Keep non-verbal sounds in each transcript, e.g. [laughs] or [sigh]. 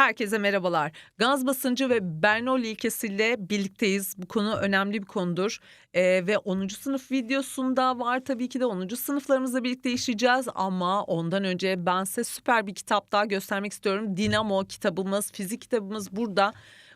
Herkese merhabalar. Gaz basıncı ve Bernoulli ilkesiyle birlikteyiz. Bu konu önemli bir konudur. Ee, ve 10. sınıf videosunda var tabii ki de 10. sınıflarımızla birlikte işleyeceğiz. Ama ondan önce ben size süper bir kitap daha göstermek istiyorum. Dinamo kitabımız, fizik kitabımız burada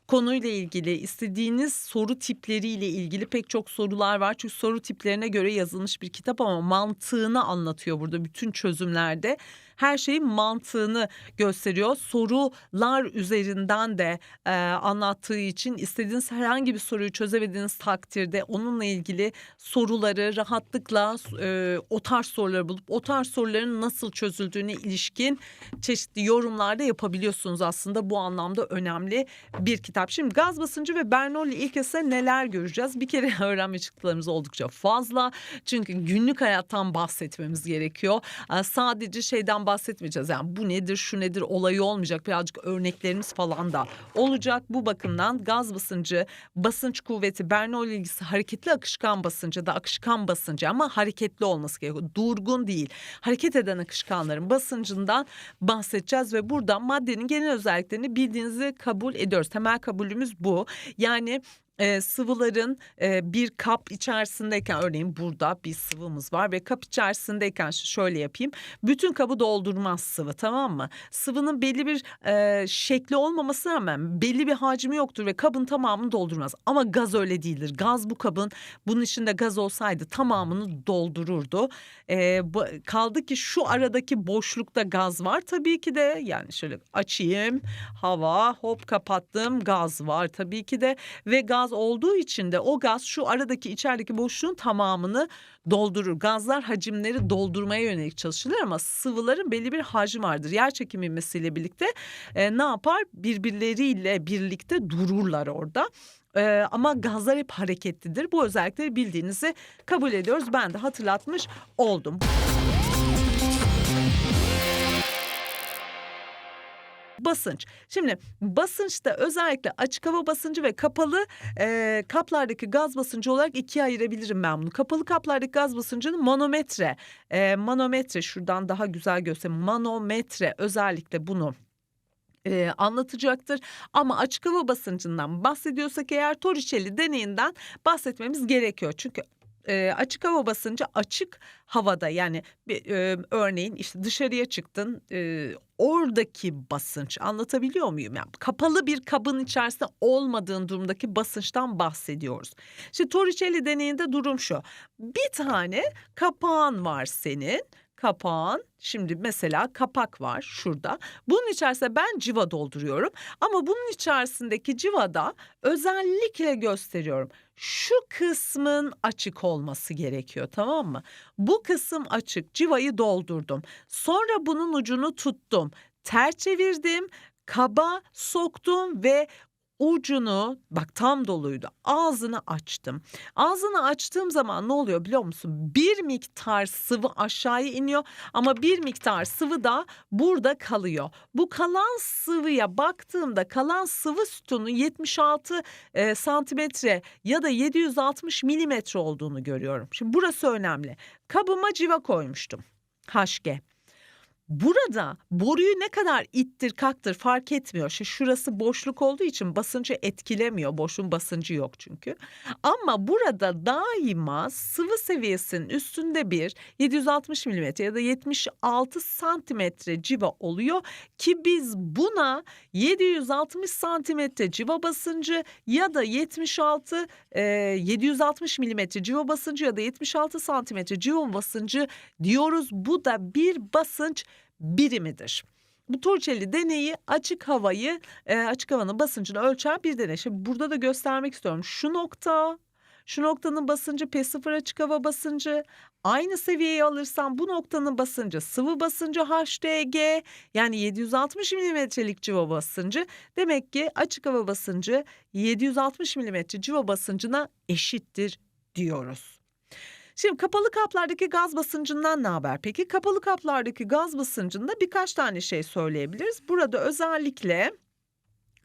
konuyla ilgili istediğiniz soru tipleriyle ilgili pek çok sorular var. Çünkü soru tiplerine göre yazılmış bir kitap ama mantığını anlatıyor burada bütün çözümlerde. Her şeyin mantığını gösteriyor. Sorular üzerinden de e, anlattığı için istediğiniz herhangi bir soruyu çözemediğiniz takdirde onunla ilgili soruları rahatlıkla e, o tarz soruları bulup o tarz soruların nasıl çözüldüğüne ilişkin çeşitli yorumlarda yapabiliyorsunuz aslında bu anlamda önemli bir kitap. Şimdi gaz basıncı ve Bernoulli ilkesi neler göreceğiz? Bir kere [laughs] öğrenme çıktılarımız oldukça fazla. Çünkü günlük hayattan bahsetmemiz gerekiyor. Sadece şeyden bahsetmeyeceğiz. Yani bu nedir, şu nedir olayı olmayacak. Birazcık örneklerimiz falan da olacak. Bu bakımdan gaz basıncı, basınç kuvveti, Bernoulli ilgisi hareketli akışkan basıncı da akışkan basıncı ama hareketli olması gerekiyor. Durgun değil. Hareket eden akışkanların basıncından bahsedeceğiz ve burada maddenin genel özelliklerini bildiğinizi kabul ediyoruz. Temel kabulümüz bu. Yani e, sıvıların e, bir kap içerisindeyken örneğin burada bir sıvımız var ve kap içerisindeyken şöyle yapayım. Bütün kabı doldurmaz sıvı tamam mı? Sıvının belli bir e, şekli olmamasına rağmen belli bir hacmi yoktur ve kabın tamamını doldurmaz. Ama gaz öyle değildir. Gaz bu kabın bunun içinde gaz olsaydı tamamını doldururdu. E, kaldı ki şu aradaki boşlukta gaz var. Tabii ki de yani şöyle açayım hava hop kapattım gaz var tabii ki de ve gaz gaz olduğu için de o gaz şu aradaki içerideki boşluğun tamamını doldurur. Gazlar hacimleri doldurmaya yönelik çalışırlar ama sıvıların belli bir hacim vardır. Yer çekimi ivmesiyle birlikte e, ne yapar? Birbirleriyle birlikte dururlar orada. Ee, ama gazlar hep hareketlidir. Bu özellikleri bildiğinizi kabul ediyoruz. Ben de hatırlatmış oldum. Basınç. Şimdi basınçta özellikle açık hava basıncı ve kapalı e, kaplardaki gaz basıncı olarak ikiye ayırabilirim ben bunu. Kapalı kaplardaki gaz basıncını manometre, e, manometre şuradan daha güzel göstereyim. Manometre özellikle bunu e, anlatacaktır. Ama açık hava basıncından bahsediyorsak eğer Torricelli deneyinden bahsetmemiz gerekiyor. Çünkü e, açık hava basıncı açık havada yani e, örneğin işte dışarıya çıktın e, oradaki basınç anlatabiliyor muyum? Yani kapalı bir kabın içerisinde olmadığın durumdaki basınçtan bahsediyoruz. Şimdi Torricelli deneyinde durum şu bir tane kapağın var senin kapağın şimdi mesela kapak var şurada. Bunun içerisinde ben civa dolduruyorum ama bunun içerisindeki civada özellikle gösteriyorum. Şu kısmın açık olması gerekiyor tamam mı? Bu kısım açık civayı doldurdum. Sonra bunun ucunu tuttum. Ters çevirdim kaba soktum ve ucunu bak tam doluydu ağzını açtım. Ağzını açtığım zaman ne oluyor biliyor musun? Bir miktar sıvı aşağıya iniyor ama bir miktar sıvı da burada kalıyor. Bu kalan sıvıya baktığımda kalan sıvı sütunu 76 e, santimetre ya da 760 milimetre olduğunu görüyorum. Şimdi burası önemli. Kabıma civa koymuştum. HG. Burada boruyu ne kadar ittir kaktır fark etmiyor. Şu şurası boşluk olduğu için basıncı etkilemiyor. Boşluğun basıncı yok çünkü. Ama burada daima sıvı seviyesinin üstünde bir 760 milimetre ya da 76 santimetre civa oluyor ki biz buna 760 santimetre civa basıncı ya da 76 e, 760 milimetre civa basıncı ya da 76 santimetre civa basıncı diyoruz. Bu da bir basınç birimidir. Bu Torricelli deneyi açık havayı, e, açık havanın basıncını ölçen bir deney. Şimdi burada da göstermek istiyorum. Şu nokta, şu noktanın basıncı P0 açık hava basıncı. Aynı seviyeyi alırsam bu noktanın basıncı sıvı basıncı HDG yani 760 milimetrelik civa basıncı. Demek ki açık hava basıncı 760 milimetre civa basıncına eşittir diyoruz. Şimdi kapalı kaplardaki gaz basıncından ne haber? Peki kapalı kaplardaki gaz basıncında birkaç tane şey söyleyebiliriz. Burada özellikle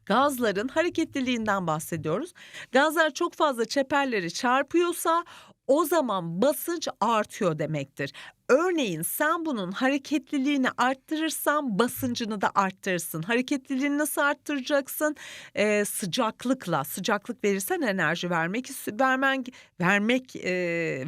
gazların hareketliliğinden bahsediyoruz. Gazlar çok fazla çeperleri çarpıyorsa o zaman basınç artıyor demektir. Örneğin sen bunun hareketliliğini arttırırsan basıncını da arttırırsın. Hareketliliğini nasıl arttıracaksın? Ee, sıcaklıkla. Sıcaklık verirsen enerji vermek vermen vermek e,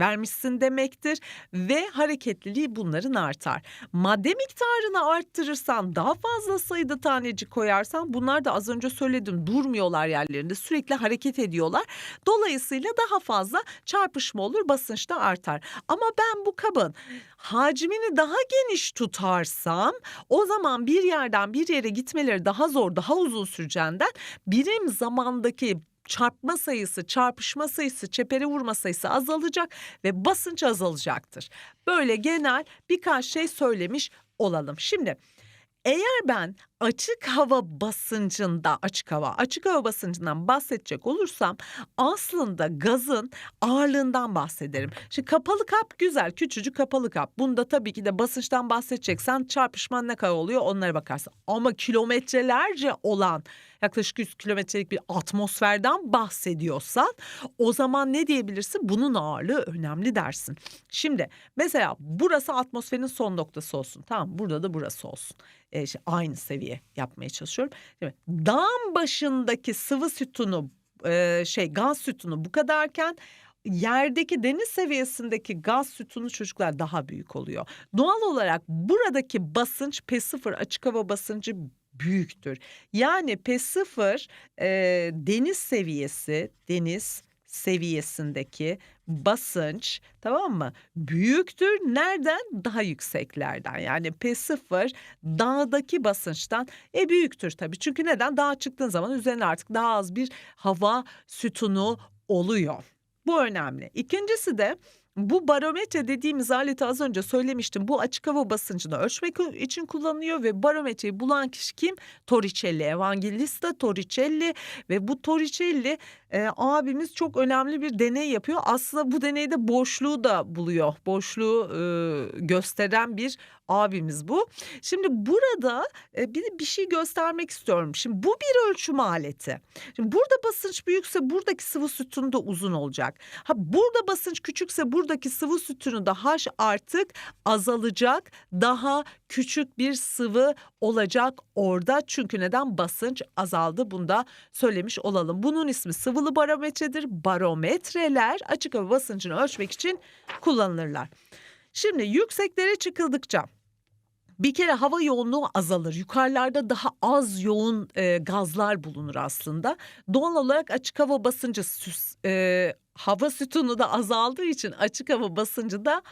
vermişsin demektir ve hareketliliği bunların artar. Madde miktarını arttırırsan daha fazla sayıda tanecik koyarsan bunlar da az önce söyledim durmuyorlar yerlerinde sürekli hareket ediyorlar. Dolayısıyla daha fazla çarpışma olur basınç da artar. Ama ben bu kabın hacmini daha geniş tutarsam o zaman bir yerden bir yere gitmeleri daha zor, daha uzun süreceğinden birim zamandaki çarpma sayısı, çarpışma sayısı, çepere vurma sayısı azalacak ve basınç azalacaktır. Böyle genel birkaç şey söylemiş olalım. Şimdi eğer ben açık hava basıncında açık hava açık hava basıncından bahsedecek olursam aslında gazın ağırlığından bahsederim. Şimdi kapalı kap güzel küçücük kapalı kap. Bunda tabii ki de basınçtan bahsedeceksen çarpışman ne kadar oluyor onlara bakarsın. Ama kilometrelerce olan yaklaşık 100 kilometrelik bir atmosferden bahsediyorsan o zaman ne diyebilirsin? Bunun ağırlığı önemli dersin. Şimdi mesela burası atmosferin son noktası olsun. Tamam burada da burası olsun. E, işte aynı seviye yapmaya çalışıyorum. Şimdi dağın başındaki sıvı sütunu e, şey gaz sütunu bu kadarken yerdeki deniz seviyesindeki gaz sütunu çocuklar daha büyük oluyor. Doğal olarak buradaki basınç P0 açık hava basıncı büyüktür. Yani P0 e, deniz seviyesi deniz seviyesindeki basınç tamam mı? Büyüktür. Nereden? Daha yükseklerden. Yani P0 dağdaki basınçtan e büyüktür tabii. Çünkü neden? Dağa çıktığın zaman üzerine artık daha az bir hava sütunu oluyor. Bu önemli. İkincisi de bu barometre dediğimiz aleti az önce söylemiştim. Bu açık hava basıncını ölçmek için kullanılıyor ve barometreyi bulan kişi kim? Torricelli, Evangelista Torricelli ve bu Torricelli e, abimiz çok önemli bir deney yapıyor. Aslında bu deneyde boşluğu da buluyor. Boşluğu e, gösteren bir abimiz bu. Şimdi burada e, bir, bir şey göstermek istiyorum. Şimdi bu bir ölçüm aleti. Şimdi burada basınç büyükse buradaki sıvı sütunu da uzun olacak. Ha burada basınç küçükse buradaki sıvı sütunu da H artık azalacak. Daha küçük bir sıvı olacak orada. Çünkü neden basınç azaldı? Bunu da söylemiş olalım. Bunun ismi sıvılı barometredir. Barometreler açık hava basıncını ölçmek için kullanılırlar. Şimdi yükseklere çıkıldıkça bir kere hava yoğunluğu azalır. Yukarılarda daha az yoğun e, gazlar bulunur aslında. Doğal olarak açık hava basıncı e, hava sütunu da azaldığı için açık hava basıncı da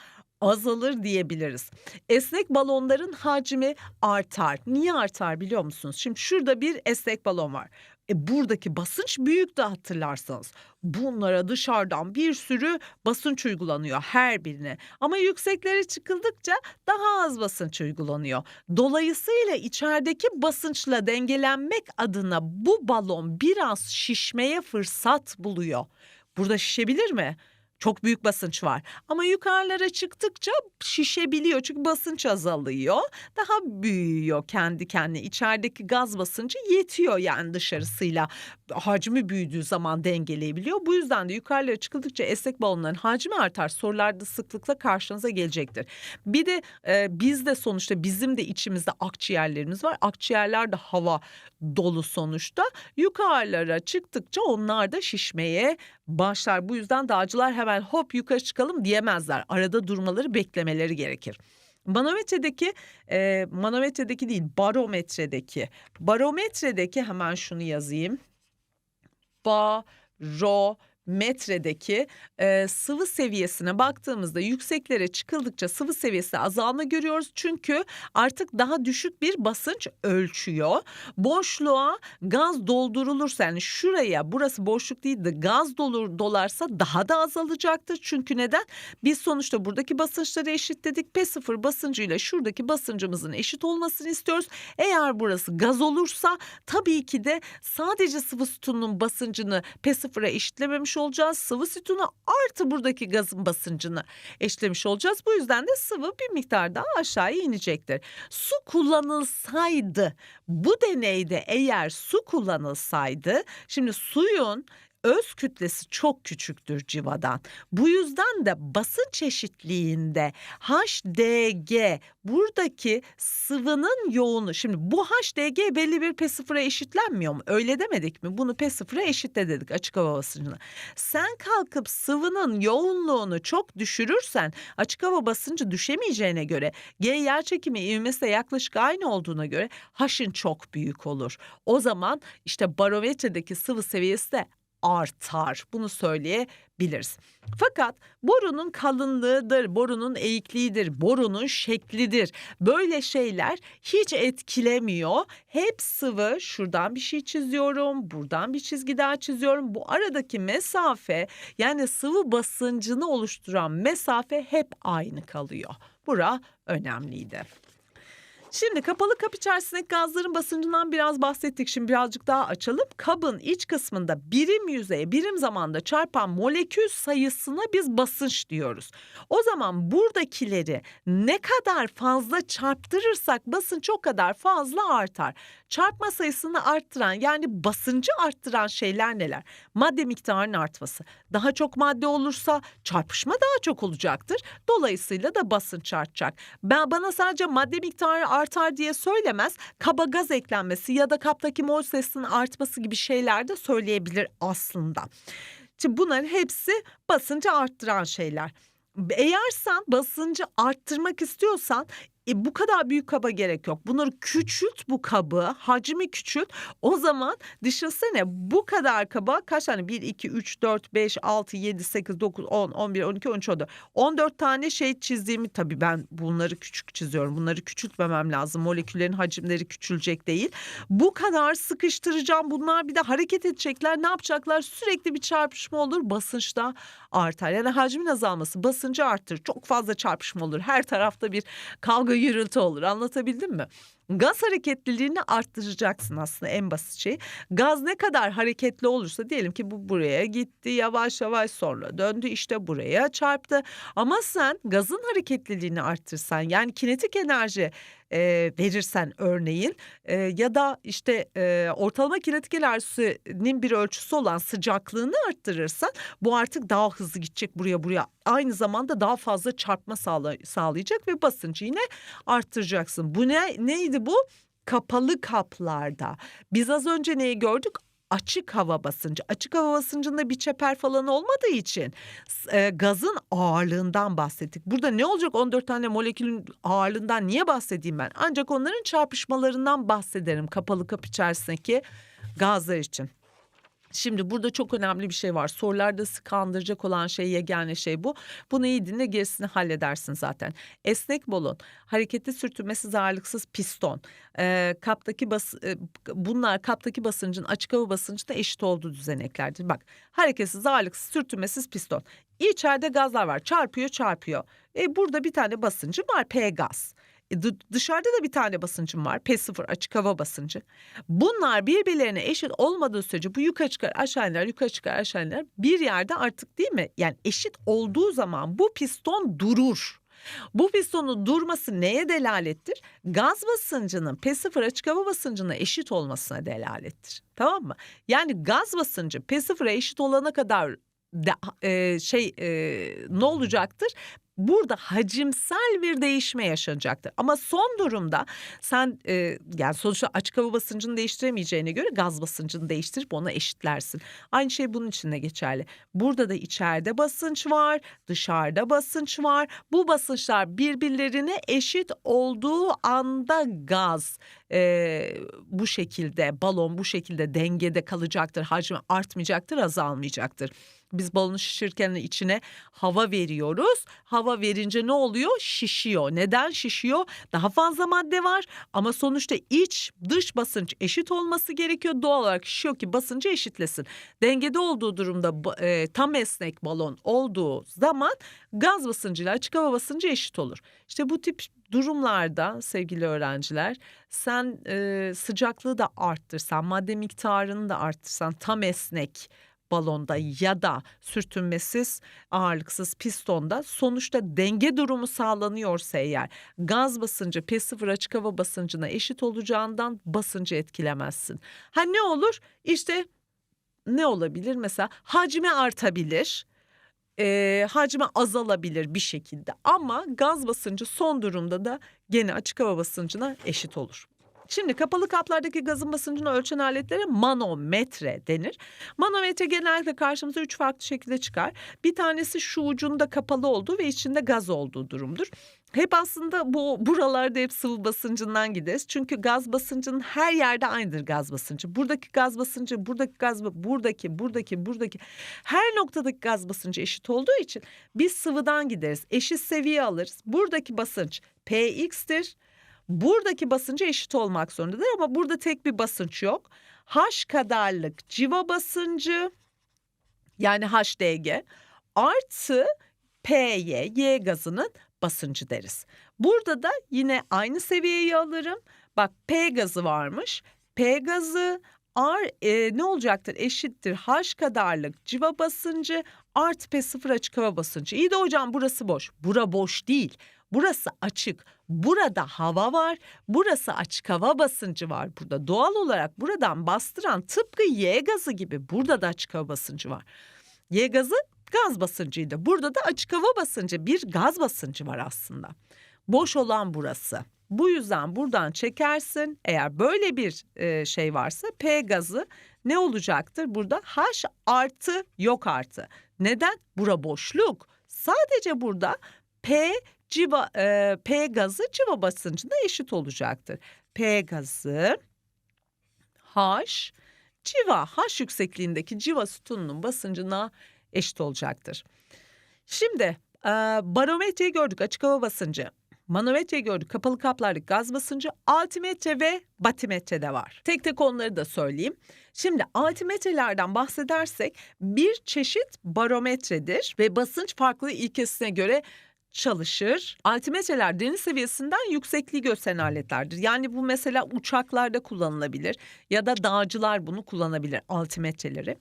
azalır diyebiliriz. Esnek balonların hacmi artar. Niye artar biliyor musunuz? Şimdi şurada bir esnek balon var. E buradaki basınç büyük de hatırlarsanız. Bunlara dışarıdan bir sürü basınç uygulanıyor her birine. Ama yükseklere çıkıldıkça daha az basınç uygulanıyor. Dolayısıyla içerideki basınçla dengelenmek adına bu balon biraz şişmeye fırsat buluyor. Burada şişebilir mi? Çok büyük basınç var. Ama yukarılara çıktıkça şişebiliyor çünkü basınç azalıyor. Daha büyüyor kendi kendine. İçerideki gaz basıncı yetiyor yani dışarısıyla. Hacmi büyüdüğü zaman dengeleyebiliyor. Bu yüzden de yukarılara çıkıldıkça esnek balonların hacmi artar. Sorularda sıklıkla karşınıza gelecektir. Bir de e, biz de sonuçta bizim de içimizde akciğerlerimiz var. Akciğerler de hava dolu sonuçta. Yukarılara çıktıkça onlar da şişmeye başlar. Bu yüzden dağcılar hemen hop yukarı çıkalım diyemezler. Arada durmaları beklemeleri gerekir. Manometredeki e, manometredeki değil barometredeki barometredeki hemen şunu yazayım. pó, jó, metredeki e, sıvı seviyesine baktığımızda yükseklere çıkıldıkça sıvı seviyesi azalma görüyoruz. Çünkü artık daha düşük bir basınç ölçüyor. Boşluğa gaz doldurulursa yani şuraya burası boşluk değil de gaz dolur dolarsa daha da azalacaktır. Çünkü neden? Biz sonuçta buradaki basınçları eşitledik. P0 basıncıyla şuradaki basıncımızın eşit olmasını istiyoruz. Eğer burası gaz olursa tabii ki de sadece sıvı sütunun basıncını P0'a eşitlememiş olacağız. Sıvı sütunu artı buradaki gazın basıncını eşlemiş olacağız. Bu yüzden de sıvı bir miktar daha aşağıya inecektir. Su kullanılsaydı bu deneyde eğer su kullanılsaydı şimdi suyun öz kütlesi çok küçüktür civadan. Bu yüzden de basınç eşitliğinde HDG buradaki sıvının yoğunu şimdi bu HDG belli bir P0'a eşitlenmiyor mu? Öyle demedik mi? Bunu P0'a eşitle dedik açık hava basıncına. Sen kalkıp sıvının yoğunluğunu çok düşürürsen açık hava basıncı düşemeyeceğine göre G yer çekimi ivmesi de yaklaşık aynı olduğuna göre H'ın çok büyük olur. O zaman işte barometredeki sıvı seviyesi de artar. Bunu söyleyebiliriz. Fakat borunun kalınlığıdır, borunun eğikliğidir, borunun şeklidir. Böyle şeyler hiç etkilemiyor. Hep sıvı. Şuradan bir şey çiziyorum, buradan bir çizgi daha çiziyorum. Bu aradaki mesafe yani sıvı basıncını oluşturan mesafe hep aynı kalıyor. Bura önemliydi. Şimdi kapalı kap içerisindeki gazların basıncından biraz bahsettik. Şimdi birazcık daha açalım. Kabın iç kısmında birim yüzeye birim zamanda çarpan molekül sayısına biz basınç diyoruz. O zaman buradakileri ne kadar fazla çarptırırsak basınç o kadar fazla artar. Çarpma sayısını arttıran yani basıncı arttıran şeyler neler? Madde miktarının artması. Daha çok madde olursa çarpışma daha çok olacaktır. Dolayısıyla da basınç artacak. Ben bana sadece madde miktarı artar diye söylemez. Kaba gaz eklenmesi ya da kaptaki mol sayısının artması gibi şeyler de söyleyebilir aslında. Şimdi bunların hepsi basıncı arttıran şeyler. Eğer sen basıncı arttırmak istiyorsan e, bu kadar büyük kaba gerek yok. Bunları küçült bu kabı, hacmi küçült. O zaman düşünsene bu kadar kaba kaç tane? 1, 2, 3, 4, 5, 6, 7, 8, 9, 10, 11, 12, 13, 14. 14 tane şey çizdiğimi tabii ben bunları küçük çiziyorum. Bunları küçültmemem lazım. Moleküllerin hacimleri küçülecek değil. Bu kadar sıkıştıracağım. Bunlar bir de hareket edecekler. Ne yapacaklar? Sürekli bir çarpışma olur. Basınçta artar. Yani hacmin azalması basıncı arttırır. Çok fazla çarpışma olur. Her tarafta bir kavga gürültü olur. Anlatabildim mi? Gaz hareketliliğini arttıracaksın aslında en basit şey. Gaz ne kadar hareketli olursa diyelim ki bu buraya gitti yavaş yavaş sonra döndü işte buraya çarptı. Ama sen gazın hareketliliğini arttırsan yani kinetik enerji e, verirsen örneğin e, ya da işte e, ortalama kinetik enerjisinin bir ölçüsü olan sıcaklığını arttırırsan bu artık daha hızlı gidecek buraya buraya. Aynı zamanda daha fazla çarpma sağla, sağlayacak ve basıncı yine arttıracaksın. Bu ne neydi bu? Kapalı kaplarda. Biz az önce neyi gördük? açık hava basıncı. Açık hava basıncında bir çeper falan olmadığı için e, gazın ağırlığından bahsettik. Burada ne olacak 14 tane molekülün ağırlığından niye bahsedeyim ben? Ancak onların çarpışmalarından bahsederim kapalı kap içerisindeki gazlar için. Şimdi burada çok önemli bir şey var. Sorularda sıkandıracak olan şey yegane şey bu. Bunu iyi dinle gerisini halledersin zaten. Esnek bolon, hareketli sürtünmesiz ağırlıksız piston, e, kaptaki bas, e, bunlar kaptaki basıncın açık hava basıncına eşit olduğu düzeneklerdir. Bak hareketsiz ağırlıksız sürtünmesiz piston. İçeride gazlar var çarpıyor çarpıyor. E, burada bir tane basıncı var P gaz. E, dışarıda da bir tane basıncım var. P0 açık hava basıncı. Bunlar birbirlerine eşit olmadığı sürece bu yukarı çıkar aşağı iner yukarı çıkar aşağı iner. Bir yerde artık değil mi? Yani eşit olduğu zaman bu piston durur. Bu pistonun durması neye delalettir? Gaz basıncının P0 açık hava basıncına eşit olmasına delalettir. Tamam mı? Yani gaz basıncı P0'a eşit olana kadar de, e, şey e, ne olacaktır? Burada hacimsel bir değişme yaşanacaktır. Ama son durumda sen e, yani sonuçta açık hava basıncını değiştiremeyeceğine göre gaz basıncını değiştirip ona eşitlersin. Aynı şey bunun için de geçerli. Burada da içeride basınç var, dışarıda basınç var. Bu basınçlar birbirlerine eşit olduğu anda gaz e, bu şekilde balon bu şekilde dengede kalacaktır. Hacmi artmayacaktır, azalmayacaktır. Biz balonu şişirirken içine hava veriyoruz. Hava verince ne oluyor? Şişiyor. Neden şişiyor? Daha fazla madde var ama sonuçta iç dış basınç eşit olması gerekiyor. Doğal olarak şişiyor ki basıncı eşitlesin. Dengede olduğu durumda e, tam esnek balon olduğu zaman gaz basıncıyla açık hava basıncı eşit olur. İşte bu tip durumlarda sevgili öğrenciler sen e, sıcaklığı da arttırsan madde miktarını da arttırsan tam esnek balonda ya da sürtünmesiz ağırlıksız pistonda sonuçta denge durumu sağlanıyorsa eğer gaz basıncı P0 açık hava basıncına eşit olacağından basıncı etkilemezsin. Ha ne olur? İşte ne olabilir? Mesela hacmi artabilir. E, hacmi azalabilir bir şekilde ama gaz basıncı son durumda da gene açık hava basıncına eşit olur. Şimdi kapalı kaplardaki gazın basıncını ölçen aletlere manometre denir. Manometre genellikle karşımıza üç farklı şekilde çıkar. Bir tanesi şu ucunda kapalı olduğu ve içinde gaz olduğu durumdur. Hep aslında bu buralarda hep sıvı basıncından gideriz. Çünkü gaz basıncının her yerde aynıdır gaz basıncı. Buradaki gaz basıncı, buradaki gaz buradaki, buradaki, buradaki her noktadaki gaz basıncı eşit olduğu için biz sıvıdan gideriz. Eşit seviye alırız. Buradaki basınç Px'tir. Buradaki basıncı eşit olmak zorundadır ama burada tek bir basınç yok. H kadarlık civa basıncı yani HDG artı PY, Y gazının basıncı deriz. Burada da yine aynı seviyeyi alırım. Bak P gazı varmış. P gazı R e, ne olacaktır? Eşittir H kadarlık civa basıncı artı P0 açık hava basıncı. İyi de hocam burası boş. Bura boş değil. Burası açık. Burada hava var. Burası açık hava basıncı var burada. Doğal olarak buradan bastıran tıpkı Y gazı gibi burada da açık hava basıncı var. Y gazı gaz basıncıydı. Burada da açık hava basıncı bir gaz basıncı var aslında. Boş olan burası. Bu yüzden buradan çekersin. Eğer böyle bir e, şey varsa P gazı ne olacaktır? Burada H artı yok artı. Neden? Bura boşluk. Sadece burada P civa e, P gazı civa basıncına eşit olacaktır. P gazı H civa H yüksekliğindeki civa sütununun basıncına eşit olacaktır. Şimdi e, barometreyi gördük açık hava basıncı. Manometreyi gördük. Kapalı kaplardaki gaz basıncı, altimetre ve batimetre de var. Tek tek onları da söyleyeyim. Şimdi altimetrelerden bahsedersek bir çeşit barometredir ve basınç farklı ilkesine göre çalışır. Altimetreler deniz seviyesinden yüksekliği gösteren aletlerdir. Yani bu mesela uçaklarda kullanılabilir ya da dağcılar bunu kullanabilir altimetreleri.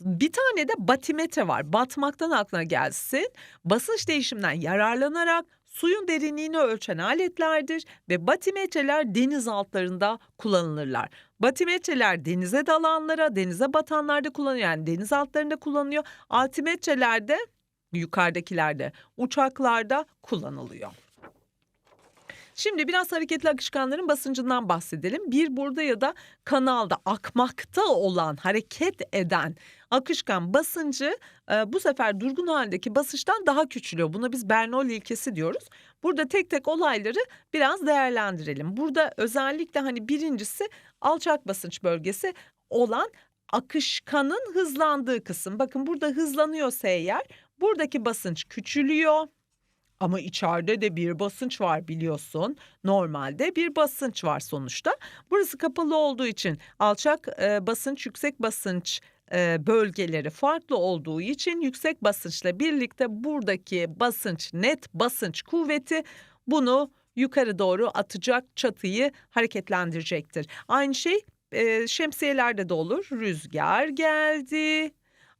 Bir tane de batimetre var. Batmaktan aklına gelsin. Basınç değişiminden yararlanarak suyun derinliğini ölçen aletlerdir ve batimetreler deniz altlarında kullanılırlar. Batimetreler denize dalanlara, denize batanlarda kullanılıyor. Yani deniz altlarında kullanılıyor. Altimetreler de yukarıdakilerde, uçaklarda kullanılıyor. Şimdi biraz hareketli akışkanların basıncından bahsedelim. Bir burada ya da kanalda akmakta olan, hareket eden akışkan basıncı e, bu sefer durgun haldeki basınçtan daha küçülüyor. Buna biz Bernoulli ilkesi diyoruz. Burada tek tek olayları biraz değerlendirelim. Burada özellikle hani birincisi alçak basınç bölgesi olan akışkanın hızlandığı kısım. Bakın burada hızlanıyorsa eğer buradaki basınç küçülüyor. Ama içeride de bir basınç var biliyorsun. Normalde bir basınç var sonuçta. Burası kapalı olduğu için alçak e, basınç, yüksek basınç e, bölgeleri farklı olduğu için yüksek basınçla birlikte buradaki basınç, net basınç kuvveti bunu yukarı doğru atacak çatıyı hareketlendirecektir. Aynı şey e, şemsiyelerde de olur. Rüzgar geldi,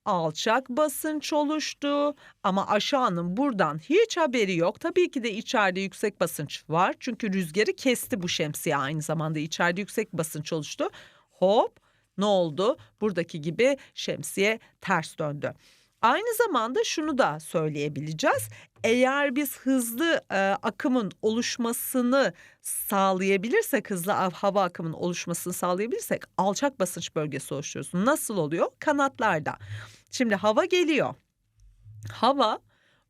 alçak basınç oluştu ama aşağının buradan hiç haberi yok. Tabii ki de içeride yüksek basınç var çünkü rüzgarı kesti bu şemsiye aynı zamanda içeride yüksek basınç oluştu. Hop ne oldu? Buradaki gibi şemsiye ters döndü. Aynı zamanda şunu da söyleyebileceğiz. Eğer biz hızlı e, akımın oluşmasını sağlayabilirsek, hızlı hava akımının oluşmasını sağlayabilirsek alçak basınç bölgesi oluşturuyoruz. Nasıl oluyor? Kanatlarda. Şimdi hava geliyor. Hava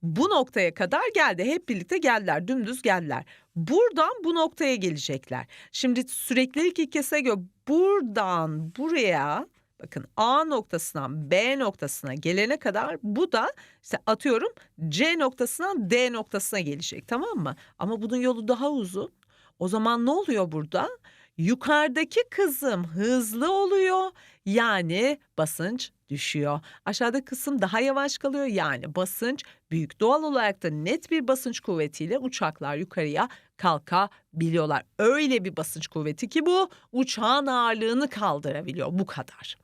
bu noktaya kadar geldi. Hep birlikte geldiler, dümdüz geldiler. Buradan bu noktaya gelecekler. Şimdi süreklilik ilkesine göre buradan buraya Bakın A noktasından B noktasına gelene kadar bu da işte atıyorum C noktasından D noktasına gelecek tamam mı? Ama bunun yolu daha uzun. O zaman ne oluyor burada? Yukarıdaki kısım hızlı oluyor. Yani basınç düşüyor. Aşağıdaki kısım daha yavaş kalıyor. Yani basınç büyük. Doğal olarak da net bir basınç kuvvetiyle uçaklar yukarıya kalkabiliyorlar. Öyle bir basınç kuvveti ki bu uçağın ağırlığını kaldırabiliyor. Bu kadar.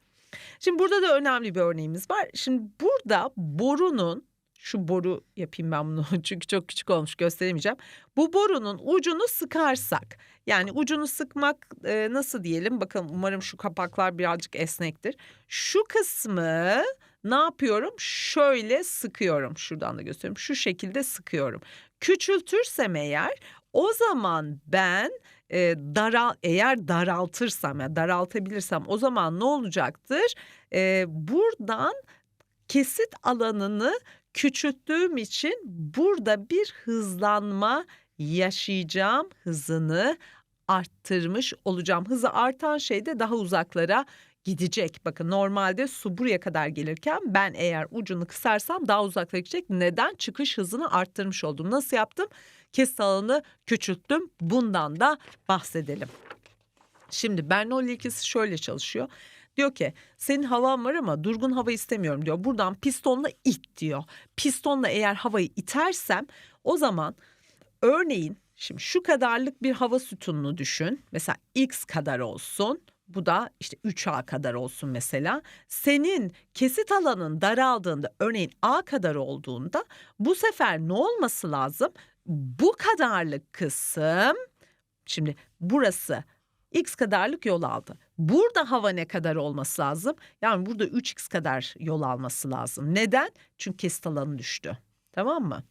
Şimdi burada da önemli bir örneğimiz var. Şimdi burada borunun Şu boru yapayım ben bunu [laughs] çünkü çok küçük olmuş gösteremeyeceğim. Bu borunun ucunu sıkarsak yani ucunu sıkmak e, nasıl diyelim bakın umarım şu kapaklar birazcık esnektir. Şu kısmı ne yapıyorum? Şöyle sıkıyorum. Şuradan da göstereyim. Şu şekilde sıkıyorum. Küçültürsem eğer o zaman ben e, daral eğer daraltırsam yani daraltabilirsem o zaman ne olacaktır? E, buradan kesit alanını küçülttüğüm için burada bir hızlanma yaşayacağım hızını arttırmış olacağım. Hızı artan şey de daha uzaklara gidecek. Bakın normalde su buraya kadar gelirken ben eğer ucunu kısarsam daha uzaklara gidecek. Neden? Çıkış hızını arttırmış oldum. Nasıl yaptım? Kesit alanını küçülttüm. Bundan da bahsedelim. Şimdi Bernoulli ilkesi şöyle çalışıyor. Diyor ki senin havan var ama durgun hava istemiyorum diyor. Buradan pistonla it diyor. Pistonla eğer havayı itersem o zaman örneğin şimdi şu kadarlık bir hava sütununu düşün. Mesela x kadar olsun. Bu da işte 3A kadar olsun mesela. Senin kesit alanın daraldığında örneğin A kadar olduğunda bu sefer ne olması lazım? Bu kadarlık kısım şimdi burası x kadarlık yol aldı. Burada hava ne kadar olması lazım? Yani burada 3x kadar yol alması lazım. Neden? Çünkü kesit alanı düştü. Tamam mı?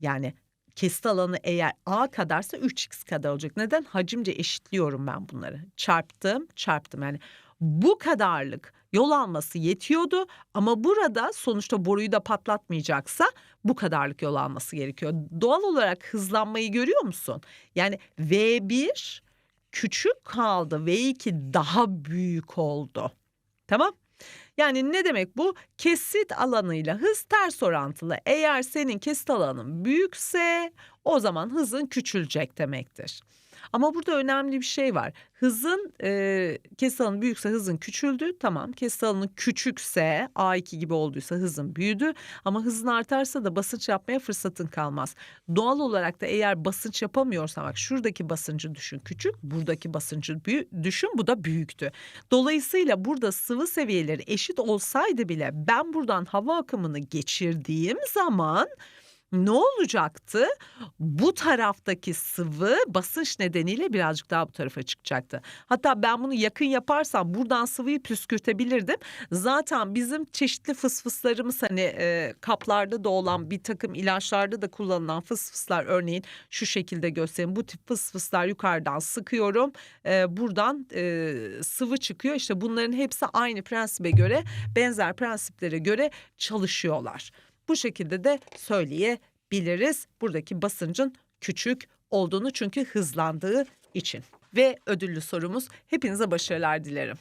Yani kesit alanı eğer a kadarsa 3x kadar olacak. Neden? Hacimce eşitliyorum ben bunları. Çarptım, çarptım. Yani bu kadarlık yol alması yetiyordu ama burada sonuçta boruyu da patlatmayacaksa bu kadarlık yol alması gerekiyor. Doğal olarak hızlanmayı görüyor musun? Yani V1 küçük kaldı. V2 daha büyük oldu. Tamam? Yani ne demek bu? Kesit alanıyla hız ters orantılı. Eğer senin kesit alanın büyükse o zaman hızın küçülecek demektir. Ama burada önemli bir şey var. Hızın e, kesit alanı büyükse hızın küçüldü. Tamam kesit alanı küçükse A2 gibi olduysa hızın büyüdü. Ama hızın artarsa da basınç yapmaya fırsatın kalmaz. Doğal olarak da eğer basınç yapamıyorsan bak şuradaki basıncı düşün küçük. Buradaki basıncı büyü, düşün bu da büyüktü. Dolayısıyla burada sıvı seviyeleri eşit olsaydı bile ben buradan hava akımını geçirdiğim zaman ne olacaktı? Bu taraftaki sıvı basınç nedeniyle birazcık daha bu tarafa çıkacaktı. Hatta ben bunu yakın yaparsam buradan sıvıyı püskürtebilirdim. Zaten bizim çeşitli fısfıslarımız hani e, kaplarda da olan bir takım ilaçlarda da kullanılan fısfıslar örneğin şu şekilde göstereyim. Bu tip fısfıslar yukarıdan sıkıyorum. E, buradan e, sıvı çıkıyor. İşte bunların hepsi aynı prensibe göre benzer prensiplere göre çalışıyorlar. Bu şekilde de söyleyebiliriz. Buradaki basıncın küçük olduğunu çünkü hızlandığı için. Ve ödüllü sorumuz hepinize başarılar dilerim.